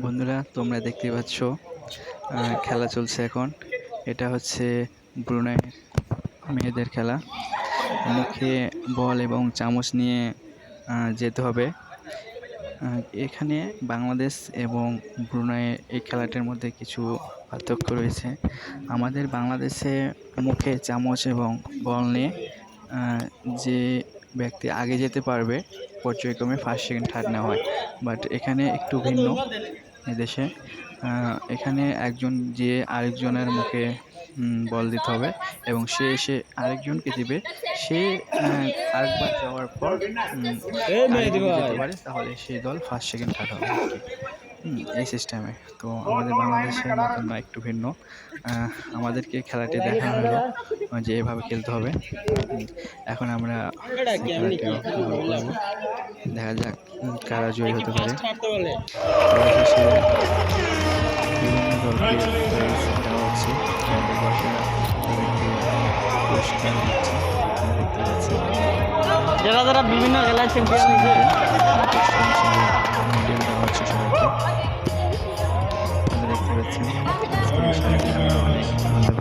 বন্ধুরা, তোমরা দেখতে পাচ্ছ খেলা চলছে এখন। এটা হচ্ছে ব্রুনাই মেয়েদের খেলা। মুখে বল এবং চামচ নিয়ে যেতে হবে। এখানে বাংলাদেশ এবং ব্রুনাই এই খেলাটির মধ্যে কিছু পার্থক্য রয়েছে। আমাদের বাংলাদেশে মুখে চামচ এবং বল নিয়ে যে ব্যক্তি আগে যেতে পারবে, পর্যায়ক্রমে ফার্স্ট সেকেন্ড থার্ড নেওয়া হয় বাট এখানে একটু ভিন্ন। এদেশে। এখানে একজন যে আরেকজনের মুখে বল দিতে হবে এবং সে এসে আরেকজনকে দিবে। সে আরেকবার যাওয়ার পর উম, যেতে পারে তাহলে সেই দল ফার্স্ট সেকেন্ড থার্ড হবে। এই সিস্টেমে তো আমাদের বাংলাদেশের মতন একটু ভিন্ন। আমাদেরকে খেলাটি দেখানো হলো, যে এভাবে খেলতে হবে। এখন আমরা। দেখা যাক কারা জয়ী হতে পারে। যারা যারা বিভিন্ন খেলায় চ্যাম্পিয়ন Thank you.